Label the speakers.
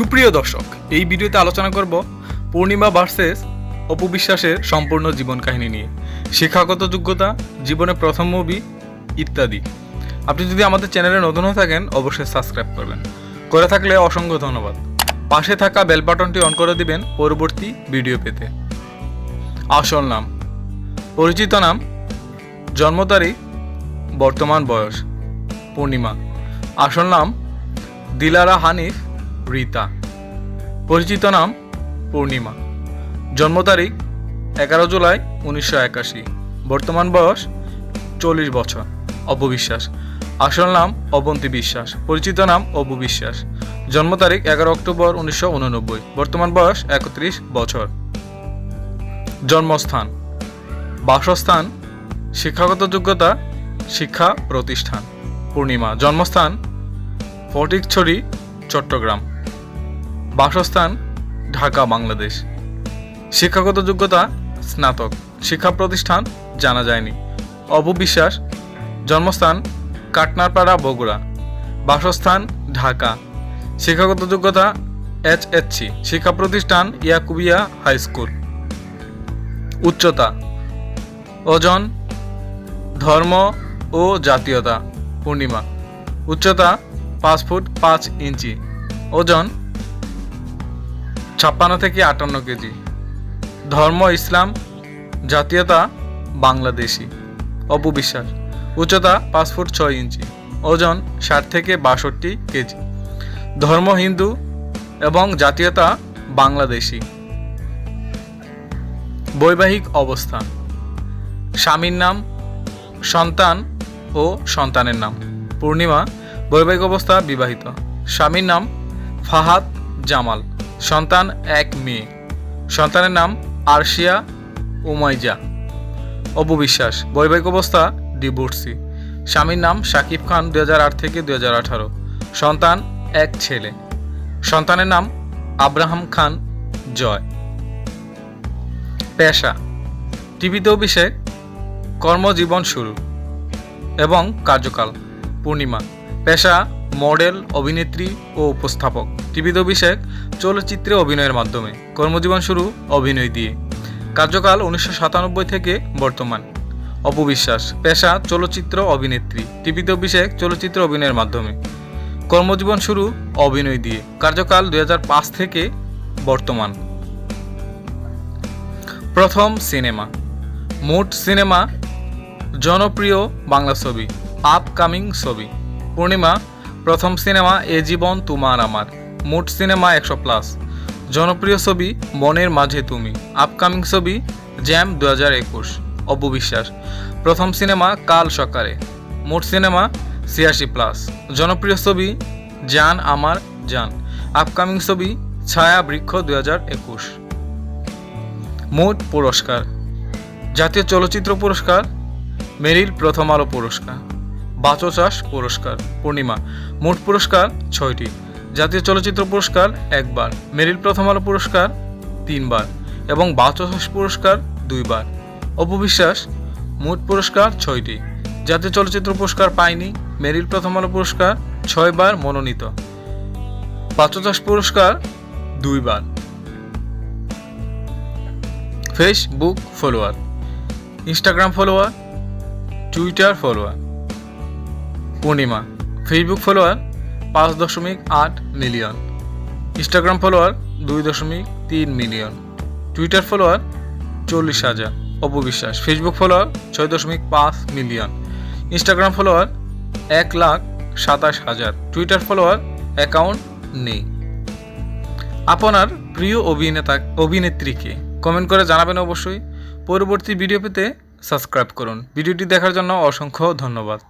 Speaker 1: সুপ্রিয় দর্শক, এই ভিডিওতে আলোচনা করব পূর্ণিমা ভার্সেস অপবিশ্বাসের সম্পূর্ণ জীবন কাহিনী নিয়ে। শিক্ষাগত যোগ্যতা, জীবনে প্রথম মুভি, ইত্যাদি। আপনি যদি আমাদের চ্যানেলে নতুন হয়ে থাকেন, অবশ্যই সাবস্ক্রাইব করবেন। করে থাকলে অসংখ্য ধন্যবাদ। পাশে থাকা বেল বাটনটি অন করে দিবেন পরবর্তী ভিডিও পেতে। আসল নাম। পরিচিত নাম, জন্ম তারিখ, বর্তমান বয়স, পূর্ণিমা। আসল নাম, দিলারা হানিফ রীতা পরিচিত নাম পূর্ণিমা। জন্ম তারিখ এগারো জুলাই উনিশশো একাশি। বর্তমান বয়স চল্লিশ বছর। অপবিশ্বাস আসল নাম অবন্তী বিশ্বাস। পরিচিত নাম অপু বিশ্বাস। জন্ম তারিখ এগারো অক্টোবর উনিশশো উননব্বই। বর্তমান বয়স একত্রিশ বছর। জন্মস্থান। বাসস্থান, শিক্ষাগত যোগ্যতা, শিক্ষা প্রতিষ্ঠান। পূর্ণিমা। জন্মস্থান ফটিকছড়ি, চট্টগ্রাম। বাসস্থান, ঢাকা, বাংলাদেশ। শিক্ষাগত যোগ্যতা, স্নাতক। শিক্ষা প্রতিষ্ঠান জানা যায়নি। অপবিশ্বাস, জন্মস্থান, কাটনারপাড়া, বগুড়া। বাসস্থান, ঢাকা। শিক্ষাগত যোগ্যতা এইচ এসসি শিক্ষা প্রতিষ্ঠান ইয়াকুবিয়া হাই স্কুল। উচ্চতা, ওজন, ধর্ম ও জাতীয়তা, পূর্ণিমা। উচ্চতা, পাঁচ ফুট পাঁচ ইঞ্চি। ওজন ছাপ্পান্ন থেকে আটান্ন কেজি। ধর্ম, ইসলাম, জাতীয়তা, বাংলাদেশি। অপবিশ্বাস উচ্চতা পাঁচ ফুট ছয় ইঞ্চি, ওজন ষাট থেকে বাষট্টি কেজি। ধর্ম, হিন্দু এবং জাতীয়তা বাংলাদেশি। বৈবাহিক অবস্থা স্বামীর নাম, সন্তান ও সন্তানের নাম। পূর্ণিমা, বৈবাহিক অবস্থা বিবাহিত। স্বামীর নাম, ফাহাদ জামাল। সন্তান এক মেয়ে। সন্তানের নাম আরশিয়া উমাইজা। অপবিশ্বাস বৈবাহিক অবস্থা ডিভোর্সি। স্বামীর নাম শাকিব খান দু হাজার আট থেকে দু হাজার আঠারো। সন্তান এক ছেলে। সন্তানের নাম আব্রাহাম খান জয়। পেশা, টিভিতে অভিষেক, কর্মজীবন শুরু এবং কার্যকাল, পূর্ণিমা। পেশা মডেল, অভিনেত্রী ও উপস্থাপক। টিভিতে অভিষেক চলচ্চিত্রে অভিনয়ের মাধ্যমে। কর্মজীবন শুরু অভিনয় দিয়ে। কার্যকাল উনিশশো সাতানব্বই থেকে বর্তমান। অপবিশ্বাস পেশা চলচ্চিত্র অভিনেত্রী। টিভিতে অভিষেক চলচ্চিত্র অভিনয়ের মাধ্যমে। কর্মজীবন শুরু অভিনয় দিয়ে। কার্যকাল দুই হাজার পাঁচ থেকে বর্তমান। প্রথম সিনেমা। মোট সিনেমা, জনপ্রিয় বাংলা ছবি, আপকামিং ছবি। পূর্ণিমা প্রথম সিনেমা এ জীবন, তোমার আমার। মোট সিনেমা একশো প্লাস। জনপ্রিয় ছবি, মনের মাঝে তুমি। আপকামিং ছবি, জ্যাম দু হাজার একুশ। অপবিশ্বাস। প্রথম সিনেমা, কাল সকালে। মোট সিনেমা, ছিয়াশি প্লাস। জনপ্রিয় ছবি, জান আমার জান। আপকামিং ছবি, ছায়া বৃক্ষ দু হাজার একুশ। মোট পুরস্কার। জাতীয় চলচ্চিত্র পুরস্কার, মেরিল প্রথম আলো পুরস্কার। বাচচাষ পুরস্কার, পূর্ণিমা। মোট পুরস্কার ছয়টি। জাতীয় চলচ্চিত্র পুরস্কার একবার, মেরিল প্রথম আলো পুরস্কার তিনবার এবং বাচচাষ পুরস্কার দুইবার। অপবিশ্বাস মোট পুরস্কার ছয়টি। জাতীয় চলচ্চিত্র পুরস্কার পায়নি মেরিল প্রথম আলো পুরস্কার ছয়বার মনোনীত। বাচচাষ পুরস্কার দুইবার। Facebook follower Instagram follower Twitter follower পূর্ণিমা। ফেসবুক ফলোয়ার পাঁচ দশমিক আট মিলিয়ন ইনস্টাগ্রাম ফলোয়ার দুই দশমিক তিন মিলিয়ন টুইটার ফলোয়ার চল্লিশ হাজার। অপবিশ্বাস। ফেসবুক ফলোয়ার ছয় দশমিক পাঁচ মিলিয়ন ইনস্টাগ্রাম ফলোয়ার এক লাখ সাতাশ হাজার। টুইটার ফলোয়ার অ্যাকাউন্ট নেই। আপনার প্রিয় অভিনেতা অভিনেত্রীকে কমেন্ট করে জানাবেন অবশ্যই। পরবর্তী ভিডিও পেতে সাবস্ক্রাইব করুন। ভিডিওটি দেখার জন্য অসংখ্য ধন্যবাদ।